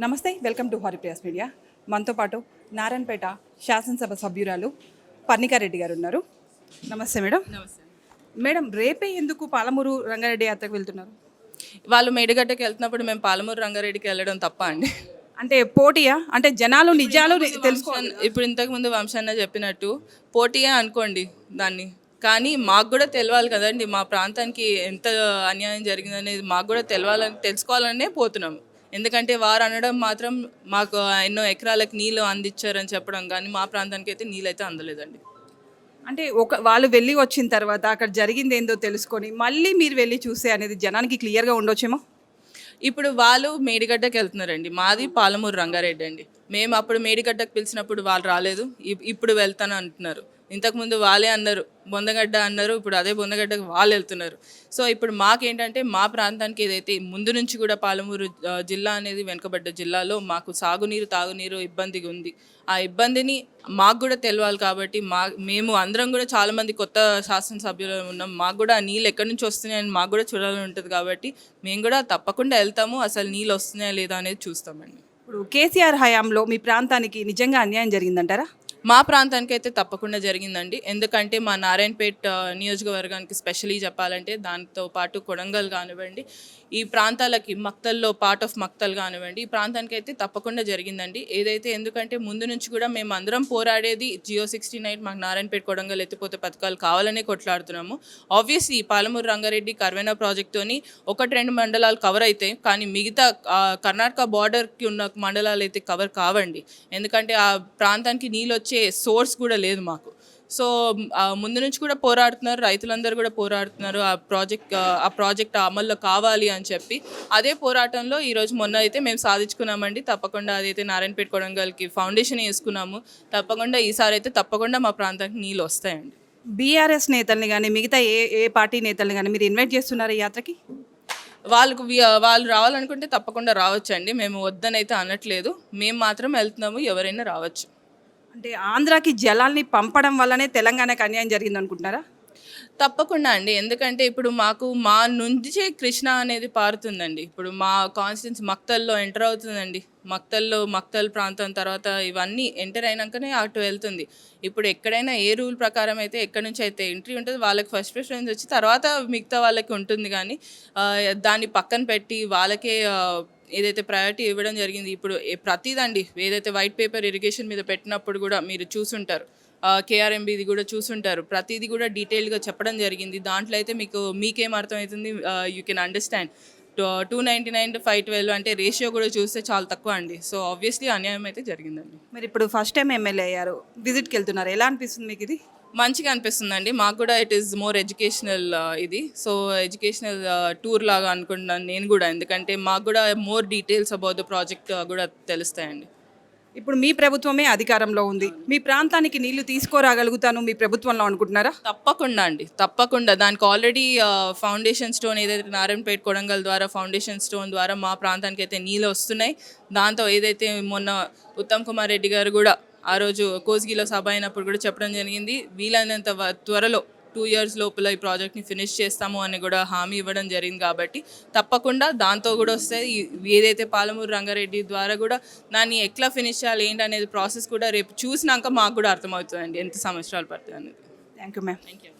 నమస్తే welcome to Haripriya's media. మనతో పాటు నారాయణపేట శాసనసభ సభ్యురాలు పర్ణికారెడ్డి గారు ఉన్నారు. నమస్తే మేడం. నమస్తే. మేడం రేపే ఎందుకు పాలమూరు రంగారెడ్డి యాత్రకు వెళ్తున్నారు? వాళ్ళు మేడిగడ్డకి వెళ్తున్నప్పుడు మేము పాలమూరు రంగారెడ్డికి వెళ్ళడం తప్ప అండి. అంటే పోటీయా? అంటే జనాలు నిజాలు తెలుసుకో వంశన్- ఇప్పుడు ఇంతకు ముందు వంశన్న చెప్పినట్టు పోటీయే అనుకోండి దాన్ని. కానీ మాకు కూడా తెలవాలి కదండి మా ప్రాంతానికి ఎంత అన్యాయం జరిగిందనేది మాకు కూడా తెలవాలని తెలుసుకోవాలనే పోతున్నాం ఎందుకంటే వారు అనడం మాత్రం మాకు ఎన్నో ఎకరాలకు నీళ్ళు అందించారని చెప్పడం కానీ మా ప్రాంతానికి అయితే నీళ్ళు అయితే అందలేదండి. అంటే ఒక వాళ్ళు వెళ్ళి వచ్చిన తర్వాత అక్కడ జరిగింది ఏందో తెలుసుకొని మళ్ళీ మీరు వెళ్ళి చూస్తే అనేది జనానికి క్లియర్గా ఉండొచ్చేమో? ఇప్పుడు వాళ్ళు మేడిగడ్డకి వెళ్తున్నారండి. మాది పాలమూరు రంగారెడ్డి అండి. మేము అప్పుడు మేడిగడ్డకు పిలిచినప్పుడు వాళ్ళు రాలేదు. ఇప్- ఇప్పుడు వెళ్తాను అంటున్నారు. ఇంతకుముందు వాళ్ళే అన్నారు బొందగడ్డ అన్నారు ఇప్పుడు అదే బొందగడ్డకు వాళ్ళు వెళ్తున్నారు. సో ఇప్పుడు మాకేంటంటే మా ప్రాంతానికి ఏదైతే ముందు నుంచి కూడా పాలమూరు జిల్లా అనేది వెనుకబడ్డ జిల్లాలో మాకు సాగునీరు తాగునీరు ఇబ్బందిగా ఉంది. ఆ ఇబ్బందిని మాకు కూడా తెలవాలి కాబట్టి మా మేము అందరం కూడా చాలామంది కొత్త శాసనసభ్యులు ఉన్నాం. మాకు కూడా ఆ నీళ్ళు ఎక్కడి నుంచి వస్తున్నాయని మాకు కూడా చూడాలని ఉంటుంది కాబట్టి మేము కూడా తప్పకుండా వెళ్తాము. అసలు నీళ్ళు వస్తున్నాయా లేదా అనేది చూస్తామండి. ఇప్పుడు కేసీఆర్ హయాంలో మీ ప్రాంతానికి నిజంగా అన్యాయం జరిగిందంటారా? మా ప్రాంతానికి అయితే తప్పకుండా జరిగిందండి. ఎందుకంటే మా నారాయణపేట్ నియోజకవర్గానికి స్పెషలీ చెప్పాలంటే దాంతో పాటు కొడంగల్ కానివ్వండి ఈ ప్రాంతాలకి మక్తల్లో పార్ట్ ఆఫ్ మక్తల్ కానివ్వండి ఈ ప్రాంతానికి అయితే తప్పకుండా జరిగిందండి. ఏదైతే ఎందుకంటే ముందు నుంచి కూడా మేము అందరం పోరాడేది జియో సిక్స్టీ నైన్ మాకు నారాయణపేట కొడంగల్ ఎత్తిపోతే పథకాలు కావాలనే కొట్లాడుతున్నాము. ఆబ్వియస్లీ పాలమూరు రంగారెడ్డి కర్వేనా ప్రాజెక్ట్తోని ఒకటి రెండు మండలాలు కవర్ అయితే కానీ మిగతా కర్ణాటక బార్డర్కి ఉన్న మండలాలు అయితే కవర్ కావండి. ఎందుకంటే ఆ ప్రాంతానికి నీళ్ళు వచ్చి సోర్స్ కూడా లేదు మాకు. సో ముందు నుంచి కూడా పోరాడుతున్నారు రైతులందరూ కూడా పోరాడుతున్నారు ఆ ప్రాజెక్ట్ ఆ ప్రాజెక్ట్ అమల్లో కావాలి అని చెప్పి. అదే పోరాటంలో ఈరోజు మొన్న అయితే మేము సాధించుకున్నామండి. తప్పకుండా అదైతే నారాయణపేట కొడంగల్కి ఫౌండేషన్ వేసుకున్నాము. తప్పకుండా ఈసారి అయితే తప్పకుండా మా ప్రాంతానికి నీళ్ళు వస్తాయండి. బీఆర్ఎస్ నేతల్ని కానీ మిగతా ఏ ఏ పార్టీ నేతల్ని కానీ మీరు ఇన్వైట్ చేస్తున్నారు ఈ యాత్రకి? వాళ్ళకు వాళ్ళు రావాలనుకుంటే తప్పకుండా రావచ్చండి. మేము వద్దనైతే అనట్లేదు. మేము మాత్రం వెళ్తున్నాము ఎవరైనా రావచ్చు. అంటే ఆంధ్రాకి జలాల్ని పంపడం వల్లనే తెలంగాణకు అన్యాయం జరిగింది అనుకుంటున్నారా తప్పకుండా అండి. ఎందుకంటే ఇప్పుడు మాకు మా నుంచే కృష్ణ అనేది పారుతుందండి. ఇప్పుడు మా కాన్స్టిట్యూన్స్ మక్తల్లో ఎంటర్ అవుతుందండి. మక్తల్లో మక్తల్ ప్రాంతం తర్వాత ఇవన్నీ ఎంటర్ అయినాకనే అటు వెళ్తుంది. ఇప్పుడు ఎక్కడైనా ఏ రూల్ ప్రకారం అయితే ఎక్కడి నుంచి అయితే ఎంట్రీ ఉంటుంది వాళ్ళకి ఫస్ట్ ప్రిఫరెన్స్ వచ్చి తర్వాత మిగతా వాళ్ళకి ఉంటుంది కానీ దాన్ని పక్కన పెట్టి వాళ్ళకే ఏదైతే ప్రయారిటీ ఇవ్వడం జరిగింది ఇప్పుడు ప్రతిదండి ఏదైతే వైట్ పేపర్ ఇరిగేషన్ మీద పెట్టినప్పుడు కూడా మీరు చూసుంటారు. కేఆర్ఎంబిది కూడా చూసుంటారు. ప్రతిదీ కూడా డీటెయిల్గా చెప్పడం జరిగింది. దాంట్లో అయితే మీకు మీకేం అర్థమవుతుంది? You can understand two ninety nine five twelve అంటే రేషియో కూడా చూస్తే చాలా తక్కువ అండి. సో ఆబ్వియస్లీ అన్యాయం అయితే జరిగిందండి. మరి ఇప్పుడు ఫస్ట్ టైం ఎమ్మెల్యే అయ్యారు. విజిట్కి వెళ్తున్నారు. ఎలా అనిపిస్తుంది మీకు ఇది? మంచిగా అనిపిస్తుందండి. మాకు కూడా ఇట్ ఈస్ మోర్ ఎడ్యుకేషనల్ ఇది. సో ఎడ్యుకేషనల్ టూర్ లాగా అనుకుంటున్నాను నేను కూడా. ఎందుకంటే మాకు కూడా more details about the project కూడా తెలుస్తాయండి. ఇప్పుడు మీ ప్రభుత్వమే అధికారంలో ఉంది. మీ ప్రాంతానికి నీళ్ళు తీసుకోరాగలుగుతాను మీ ప్రభుత్వంలో అనుకుంటున్నారా? తప్పకుండా అండి. తప్పకుండా. దానికి ఆల్రెడీ ఫౌండేషన్ స్టోన్ ఏదైతే నారాయణపేట కొడంగల్ ద్వారా ఫౌండేషన్ స్టోన్ ద్వారా మా ప్రాంతానికి అయితే నీళ్ళు వస్తున్నాయి. దాంతో ఏదైతే మొన్న ఉత్తమ్ కుమార్ రెడ్డి గారు కూడా ఆ రోజు కోస్గిలో సభ అయినప్పుడు కూడా చెప్పడం జరిగింది. వీలైనంత త్వరలో టూ ఇయర్స్ లోపల ఈ ప్రాజెక్ట్ని ఫినిష్ చేస్తాము అని కూడా హామీ ఇవ్వడం జరిగింది కాబట్టి తప్పకుండా దాంతో కూడా వస్తే ఏదైతే పాలమూరు రంగారెడ్డి ద్వారా కూడా దాన్ని ఎట్లా ఫినిష్ చేయాలి ఏంటి అనేది ప్రాసెస్ కూడా రేపు చూసినాక మాకు కూడా అర్థమవుతుందండి. ఎంత సంవత్సరాలు పడుతుంది అనేది thank you ma'am thank you